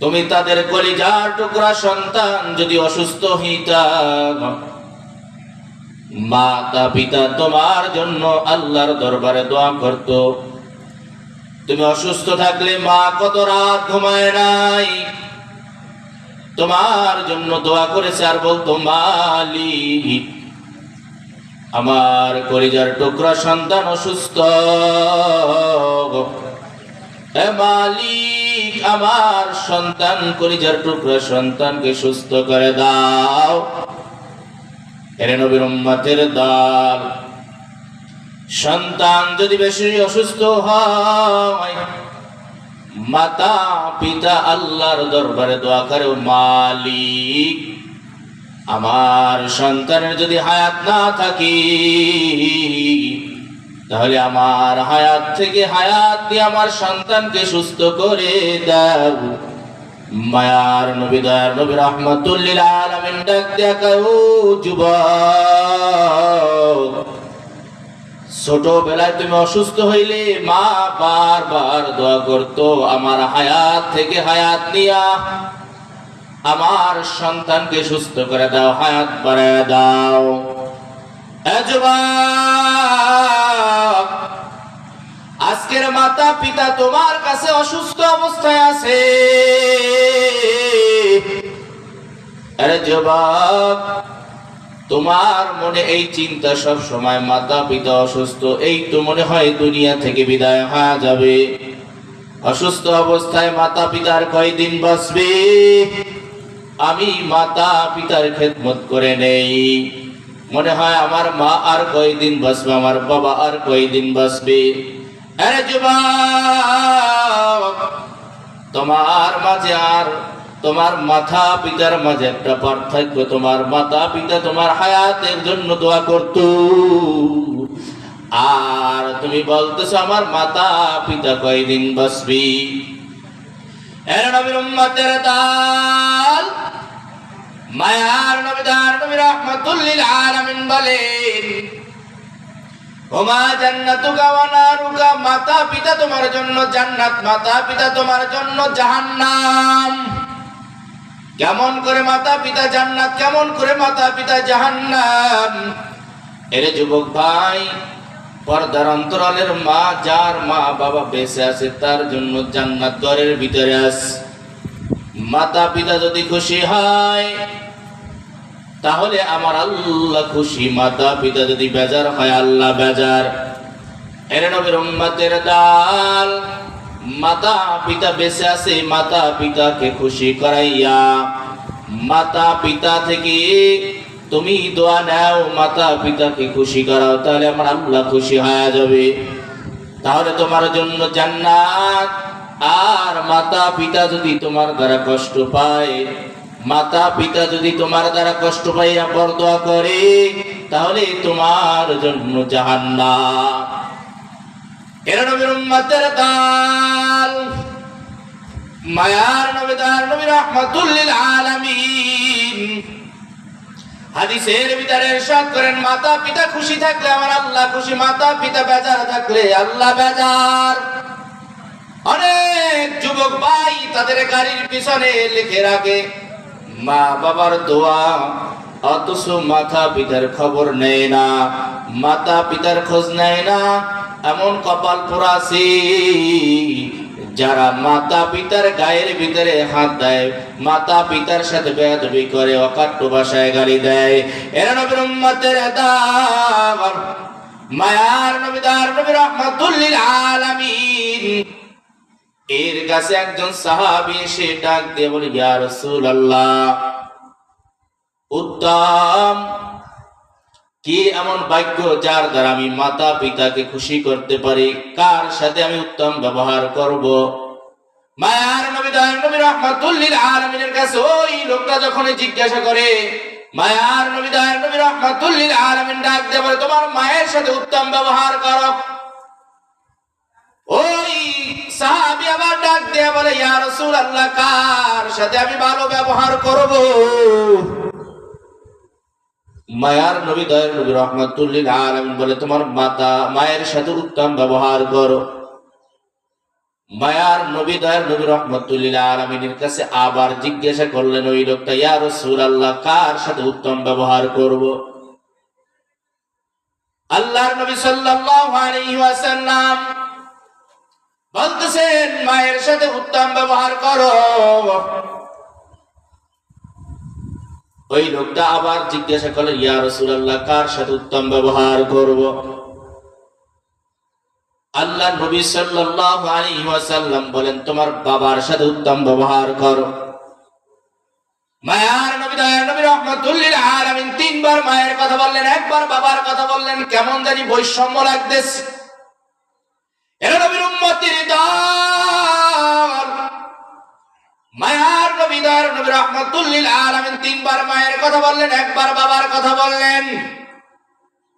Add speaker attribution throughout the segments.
Speaker 1: তুমি তাদের কলিজার টুকরা সন্তান যদি অসুস্থ হইতাম। মাতা পিতা তোমার জন্য আল্লাহর দরবারে দোয়া করত। তুমি অসুস্থ থাকলে মা কত রাত ঘুমায় নাই। তোমার জন্য দোয়া করেছে আর বলতো মালি আমার কলিজার টুকরা সন্তান অসুস্থ। মালিক, আমার সন্তান কলিজার টুকরা সন্তানকে সুস্থ করে দাও। এরে নবীর দল, সন্তান যদি বেশি অসুস্থ হয়, মাতা, পিতা আল্লাহর দরবারে দোয়া করে মালিক, আমার সন্তানের যদি হায়াত না থাকি তাহলে আমার হায়াত থেকে হায়াত দিয়ে আমার সন্তানকে সুস্থ করে দাও। মায়ার নবী দয়ার নবী রহমতুল্লিল আলমিন ডাক দেখাও যুবক ছোটবেলায় তুমি অসুস্থ হইলে মা বারবার দোয়া করতো আমার হায়াত থেকে হায়াত নিয়া আমার সন্তানকে সুস্থ করে দাও হায়াত বাড়ায় দাও। যুবক, মাতা পিতা তোমার কাছে অসুস্থ অবস্থায় আছে। আরে যুবক তোমার মনে এই চিন্তা সব সময় মাতা পিতা অসুস্থ, এই তো মনে হয় দুনিয়া থেকে বিদায় হয়ে যাবে। অসুস্থ অবস্থায় মাতা পিতার কয়দিন বাঁচবে? আমি মাতা পিতার খেদমত করে নেই। মনে হয় আমার মা আর কয়দিন বাঁচবে, আমার বাবা আর কয়দিন বাঁচবে। তোমার মাঝে আর তোমার মাথা পিতার মাঝে একটা পার্থক্য। তোমার মাতা পিতা তোমার হায়াতের জন্য দোয়া করত। আর তুমি বলতেছো, আমার মাতা পিতা কয়দিন বাঁচবি? এর নবীর মায়ার নবী দার নবী রহমাতুল্লিল আলামিন বলেন মাতা পিতা তোমার জন্য জান্নাত, মাতা পিতা তোমার জন্য জাহান্নাম। কেমন করে মাতা পিতা জান্নাত, কেমন করে মাতা পিতা জাহান্নাম। এরে যুবক ভাই, পর্দার অন্তরালের মা, যার মা বাবা বেঁচে আছে, তার জন্য জান্নাত ঘরের ভিতরে আছে মাতা পিতা যদি খুশি হয় তাহলে আমার আল্লাহ খুশি, মাতা পিতা যদি বেজার হয়, আল্লাহ বেজার। দাল, মাতা পিতা বেঁচে আছে, মাতা পিতাকে খুশি করাইয়া। মাতা পিতা থেকে তুমি দোয়া নাও, মাতা পিতাকে খুশি করাও, তাহলে আমার আল্লাহ খুশি হয়ে যাবে। তাহলে তোমার জন্য জান্নাত। আর মাতা পিতা যদি তোমার দ্বারা কষ্ট পায় মাতা পিতা যদি তোমার দ্বারা কষ্ট পাইয়া বরদোয়া করে, তাহলে তোমার জন্য ইরশাদ করেন, মাতা পিতা খুশি থাকলে আমার খুশি, মাতা পিতা বেজার থাকলে আল্লাহ বেজার। অনেক যুবক ভাই তাদের গাড়ির পিছনে লিখে রাখে মা বাবার দোয়া, অথচ মাতা পিতার খবর নেয় না। মাতা পিতার খোঁজ নেয় না, এমন কপাল পোড়াছি যারা মাতা পিতার গায়ের ভিতরে হাত দেয়, মাতা পিতার সাথে বেদবি করে, অকাট্য ভাষায় গালি দেয়। এরা নবীর উম্মতের মায়ার নবীদার নবী রহমাতুল্লিল এর কাছে একজন সাহাবী এসে ডাক দিয়ে বলে, ইয়া রাসূলুল্লাহ, উত্তম। কি এমন ভাগ্য যার দ্বারা আমি মাতা পিতাকে খুশি করতে পারি? কার সাথে আমি উত্তম ব্যবহার করব? মায়ার নবী, দয়ার নবী, রহমাতুল্লিল আলামিনের কাছে ওই লোকটা যখন জিজ্ঞাসা করে, মায়ার নবী, দয়ার নবী, রহমাতুল্লিল আলামিন ডাক দিয়ে বলে, তোমার মায়ের সাথে উত্তম ব্যবহার করো। ওই সাহাবী আবার ডাক দিয়ে বলে, ইয়া রাসূলুল্লাহ, কার সাথে আমি ভালো ব্যবহার করব? মায়ার নবী, দয়ের নবী রহমাতুল্লিল আলামিন বলে, তোমার মাতা, মায়ের সাথে উত্তম ব্যবহার করো। মায়ার নবী, দয়ার নবী রহমতুল্লাহ আলমিনের কাছে আবার জিজ্ঞাসা করলেন, ওই লোকটা, ইয়া রসুল আল্লাহ কার সাথে উত্তম ব্যবহার করব? আল্লাহর নবী সাল্লাল্লাহু আলাইহি ওয়াসাল্লাম বলতেছেন, মায়ের সাথে উত্তম ব্যবহার করো। ওই লোকটা আবার জিজ্ঞাসা করলেন ইয়া রাসূলুল্লাহ, কার সাথে উত্তম ব্যবহার করব? আল্লাহ নবী সাল্লাল্লাহু আলাইহি ওয়াসাল্লাম বলেন, তোমার বাবার সাথে উত্তম ব্যবহার করো। মায়ার নবী, দয়ার নবী, রহমাতুল্লিল আলামিন তিনবার মায়ের কথা বললেন, একবার বাবার কথা বললেন, কেমন জানি বৈষম্য লাগতেছে। মায়ার নবী রহমাতুল্লিল আলামিন তিনবার মায়ের কথা বললেন, একবার বাবার কথা বললেন।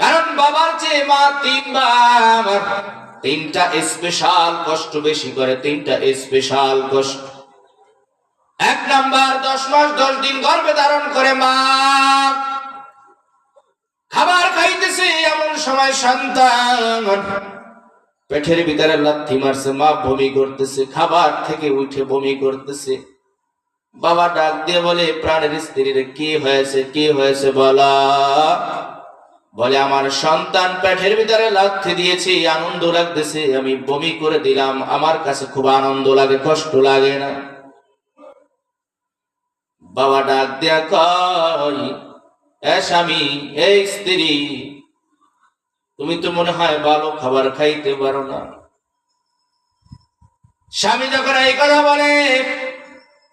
Speaker 1: কারণ বাবার চেয়ে মা তিনবার, তিনটা স্পেশাল কষ্ট বেশি করে, তিনটা স্পেশাল কষ্ট। এক নাম্বার, দশ মাস, দশ দিন ধারণ করে মা। খাবার খাইতেছে এমন সময় সন্তান। পেটের ভিতরে লাথি মারছে, মা বমি করতেছে, খাবার থেকে উঠে বমি করতেছে। বাবা ডাক দিয়ে বলে, প্রাণের স্ত্রীর কি হয়েছে কি হয়েছে বলা। বলে, আমার সন্তান পেটের ভিতরে লাথি দিয়েছি, আনন্দ লাগতেছে, আমি বমি করে দিলাম, আমার কাছে খুব আনন্দ লাগে, কষ্ট লাগে না। বাবা ডাক দিয়া কয় স্বামী এই স্ত্রী, তুমি তো মনে হয় ভালো খাবার খাইতে পারো না। স্বামী যখন এই কথা বলে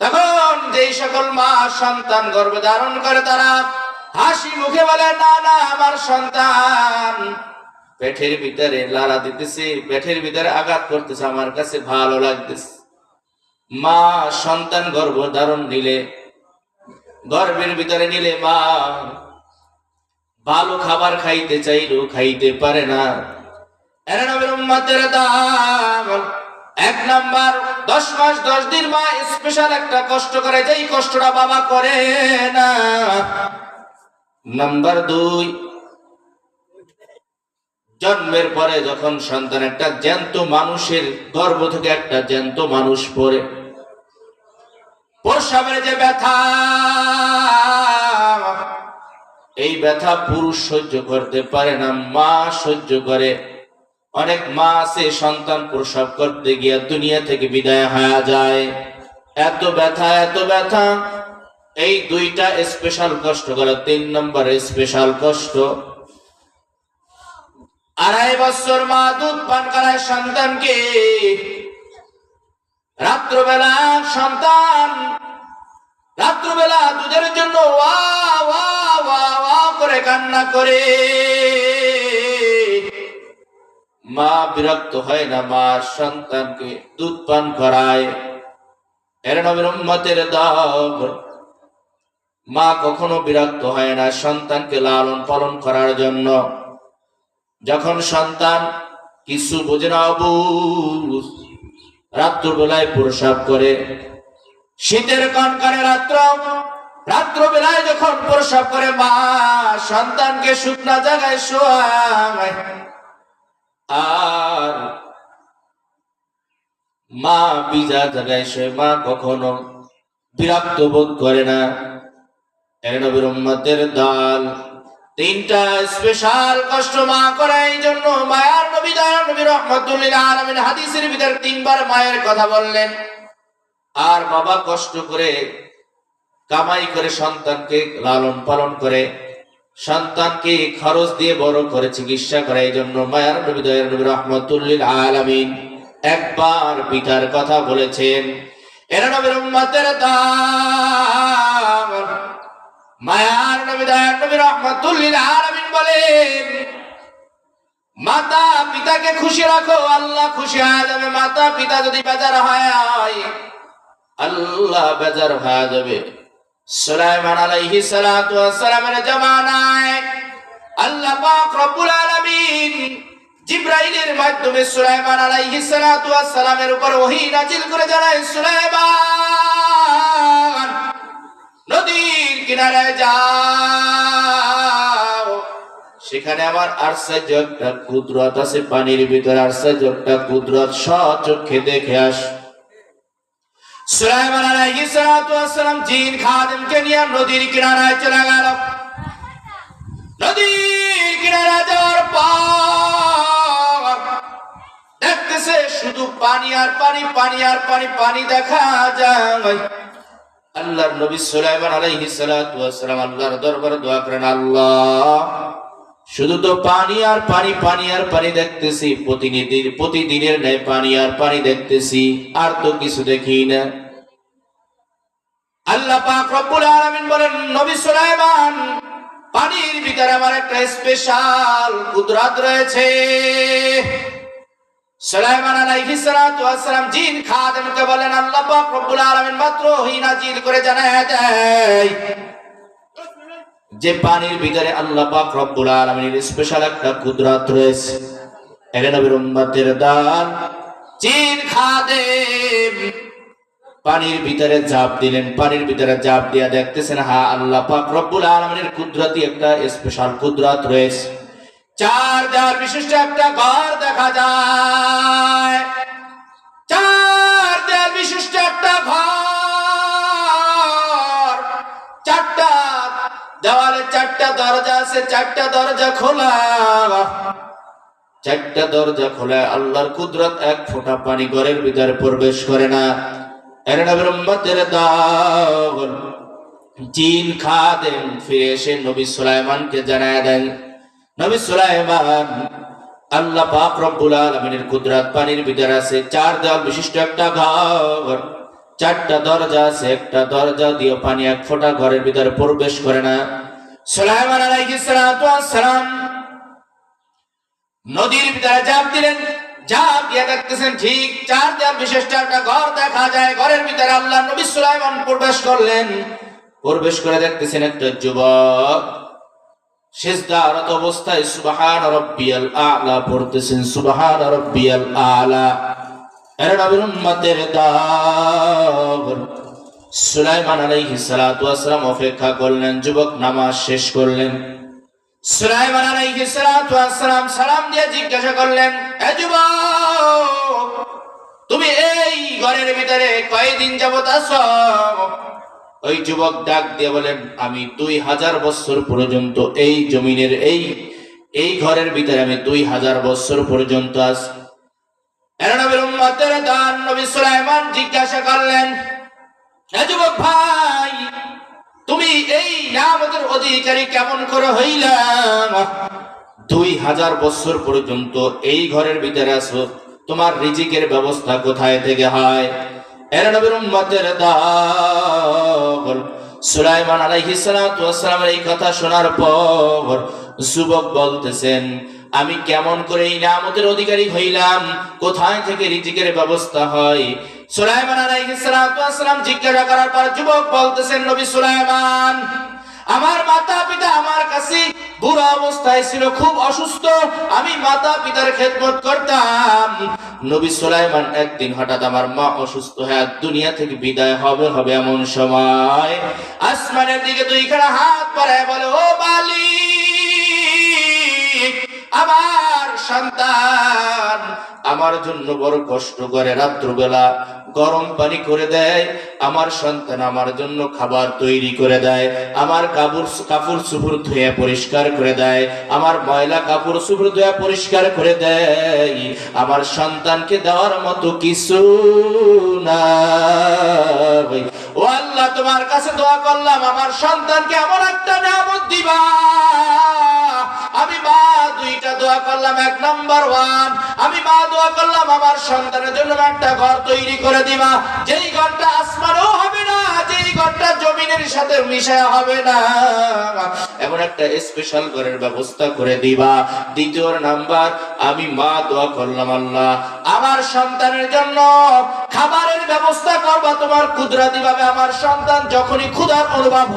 Speaker 1: তখন যেই সকল মা সন্তান গর্ভে ধারণ করে তারা হাসি মুখে বলে, না না, আমার সন্তান। পেটের ভিতরে লালা দিতেছে, পেটের ভিতরে আঘাত করতেছে, আমার কাছে ভালো লাগতেছে। মা সন্তান গর্ভ ধারণ নিলে, গর্ভের ভিতরে নিলে মা ভালো খাবার খাইতে চাইলো খাইতে পারে না। এরা নবীর দাম এক নাম্বার, দশ মাস, দশ দিন মা স্পেশাল একটা কষ্ট করে, যেই কষ্টটা বাবা করে না। নাম্বার দুই, জন্মের পরে যখন সন্তান একটা জ্যান্ত মানুষের গর্ভ থেকে একটা জ্যান্ত মানুষ পড়ে প্রসাবের যে ব্যথা, এই ব্যথা পুরুষ সহ্য করতে পারে না, মা সহ্য করে। অনেক মা আছে, সন্তান প্রসব করতে গিয়ে দুনিয়া থেকে বিদায় হয়ে যায়। এত ব্যথা এত ব্যথা। এই দুইটা স্পেশাল কষ্ট করে, তিন নম্বর স্পেশাল কষ্ট। আড়াই বছর মা দুধ পান করায় সন্তানকে। রাত্রবেলা সন্তান, রাত্রবেলা দুধের জন্য ওয়া ওয়া ওয়া ওয়া করে কান্না করে। মা বিরক্ত হয় না, মা সন্তানকে দুধ পান করায়। মা কখনো বিরক্ত হয় না সন্তানকে লালন পালন করার জন্য। যখন সন্তান কিছু বোঝে না অবুঝ রাত্রবেলায় প্রসাব করে। শীতের কনকনে রাত্র রাত্র বেলায় যখন প্রসাব করে, মা সন্তানকে শুকনা জায়গায় শোয়ায়। আর মা বিজা জায়গায় শুয়ে মা কখনো বিরক্ত বোধ করে না। নবীর উম্মতের দল, তিনটা স্পেশাল কষ্ট মা করে এই জন্য মায়ার নবী, দয়ার নবী রহমতুল্লাহ আলমিন হাদিসের ভিতর তিনবার মায়ের কথা বললেন। আর বাবা কষ্ট করে কামাই করে সন্তানকে লালন পালন করে সন্তানকে খরচ দিয়ে বড় করে চিকিৎসা করে এই জন্য মায়ার নবী, দয়ার নবী রহমতুল্লিল আলামিন একবার পিতার কথা বলেছেন। এরা নবীর উম্মতের দাম মায়ার নবী, দয়ার নবী রহমতুল্লিল আলামিন বলেন, মাতা পিতাকে খুশি রাখো, আল্লাহ খুশি হয়ে যাবে। মাতা পিতা যদি বেজার হয়, আল্লাহ বেজার হয়ে যাবে। সুলাইমান আলাইহি সালাতু ওয়াসসালামের জামানায় আল্লাহ পাক রব্বুল আলামিন জিব্রাইলের মাধ্যমে সুলাইমান আলাইহিস সালাতু ওয়াস সালামের উপর ওহী নাজিল করে জানায়, সুলাইমান, নদীর কিনারে যাও। এখানে আমার আশ্চর্য একটা কুদরত আছে, পানির ভিতরে আশ্চর্য একটা কুদরত সচক্ষে দেখে আস। সুলাইমান আলাইহিস সালাতু ওয়াসসালাম জিন খাদেমকে নিয়ে নদীর কিনারায় চলে গেল। নদীর কিনারা যাওয়ার পর দেখতেছে শুধু পানি আর পানি পানি আর পানি পানি দেখা যায়। আল্লাহর নবী সুলাইমান আলাইহিস সালাতু ওয়াসসালাম আল্লাহর দরবারে দোয়া করেন, আল্লাহ শুধু তো পানি আর পানি পানি আর পানি দেখতেছি। প্রতিনিধির, প্রতিদিনের ন্যায় পানি আর পানি দেখতেছি। আর তো কিছু দেখি না। আল্লাহ পাক রব্বুল আলামিন বলেন, নবী সুলাইমান, পানির ভিতরে আমার একটা স্পেশাল কুদরত রয়েছে। সুলাইমান আলাইহিস সালাতু ওয়াসসালাম জিন খাদেমকে বলেন, আল্লাহ পাক রব্বুল আলামিন মাত্র ওহী নাজিল করে জানায় দেয়। যে পানির ভিতরে আল্লাহ পাক রব্বুল আলামিনের স্পেশাল একটা কুদরত রয়েছে। এর নবীর উম্মতের দান জিন খাদেম। পানির ভিতরে জাপ দিলেন, পানির ভিতরে জাপ দিয়া দেখতেছেন, হা, আল্লাহ পাক রব্বুল আলামিনের কুদরতি একটা স্পেশাল কুদরত রয়েছে। চার দেওয়ার বিশিষ্ট একটা ঘর দেখা যায়। চারটা দরজা আছে, চারটা দরজা খোলা। চারটা দরজা খোলা, আল্লাহর কুদরত এক ফোঁটা পানি ঘরের ভিতরে প্রবেশ করে না। পানির ভিতরে আছে, চার বিশিষ্ট একটা চারটা দরজা আছে, একটা দরজা দিয়ে পানি এক ফোঁটা ঘরের ভিতরে প্রবেশ করে না। সুলাইমান আলাইহিস সালাতু ওয়াস সালাম নদীর ভিতরে জাপ দিলেন। জাপ দিয়ে দেখতেছেন ঠিক চার দেওয়াল বিশিষ্ট একটা ঘর দেখা যায়। ঘরের ভিতরে আল্লাহ নবী সুলাইমান প্রবেশ করলেন। প্রবেশ করে দেখতেছেন একটা যুবক। সেজদারত অবস্থায় সুবহান রাব্বিয়াল আ'লা পড়তেছেন, সুবহান রাব্বিয়াল আ'লা। এর নবীর উম্মতের দাওর সুলাইমান আলাইহিস সালাতু ওয়াসসালাম অপেক্ষা করলেন, যুবক নামাজ শেষ করলেন। সুলাইমান আলাইহিস সালাতু ওয়াসসালাম সালাম দিয়ে জিজ্ঞাসা করলেন, এ যুবক, তুমি এই ঘরের ভিতরে কয়দিন যাবত আছো? ওই যুবক ডাক দিয়ে বলেন, আমি দুই হাজার বছর পর্যন্ত এই জমিনের, এই এই ঘরের ভিতরে আমি দুই হাজার বছর পর্যন্ত আছি। জিজ্ঞাসা করলেন যুবক ভাই, তুমি এই নামতের অধিকারী কেমন করে হইলাম দুই হাজার বছর পর্যন্ত এই ঘরের ভিতরে তোমার রিজিকের ব্যবস্থা কোথায় থেকে হয়? কথা শোনার পর যুবক বলতেছেন, আমি কেমন করে এই নামতের অধিকারী হইলাম? কোথায় থেকে রিজিকের ব্যবস্থা হয়? সুলাইমান জিজ্ঞাসা করার পর যুবক বলতেছেন, নবী সুলাইমান, আমার মাতা পিতা আমার কাছে অবস্থায় ছিল, খুব অসুস্থ, আমি মাতা পিতার খেদমত করতাম। নবী সুলাইমান একদিন হঠাৎ আমার মা অসুস্থ হয়ে দুনিয়া থেকে বিদায় হবে হবে এমন সময় আসমানের দিকে দুইখানা হাত বাড়ায় বলে, ও বালি আমার সন্তান। আমার জন্য বড় কষ্ট করে রাত্রবেলা গরম পানি করে দেয়। আমার সন্তান আমার জন্য খাবার তৈরি করে দেয়। আমার কাপড় কাপড় সুপুর ধুয়ে পরিষ্কার করে দেয়। আমার ময়লা কাপড় সুপুর ধুয়ে পরিষ্কার করে দেয়। আমার সন্তানকে দেওয়ার মতো কিছু না ও আল্লাহ, তোমার কাছে দোয়া করলাম, আমার সন্তানকে এমন একটা নিয়ামত দিবা। আমি মা, দুইটা দোয়া করলাম, এক নাম্বার ওয়ান। আমি মা, দোয়া করলাম, আমার সন্তানের জন্য একটা ঘর তৈরি করে দিবা। যেই ঘরটা আসমানেও হবে না, যেই ঘরটা জমিনের সাথে মিশায় হবে না। এমন একটা স্পেশাল ঘরের ব্যবস্থা করে দিবা। দ্বিতীয় নাম্বার, আমি মা, দোয়া করলাম আল্লাহ। আমার সন্তানের জন্য খাবারের ব্যবস্থা করবা, তোমার কুদরাতি ভাবে আমার সন্তান যখনই ক্ষুধার অনুভব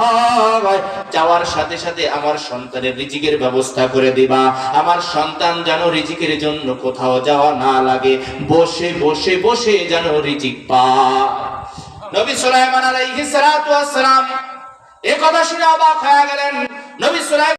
Speaker 1: হয়, যাওয়ার সাথে সাথে আমার সন্তানের রিজিকের ব্যবস্থা করে দিবা। আমার সন্তান যেন রিজিকের জন্য কোথাও যাওয়া না লাগে, বসে বসে বসে যেন রিজিক পা নবী সুলাইমান আলাইহিস সালাতু ওয়াস সালাম এ কথা শুনে অবাক হয়ে গেলেন। নবী সুলাইমান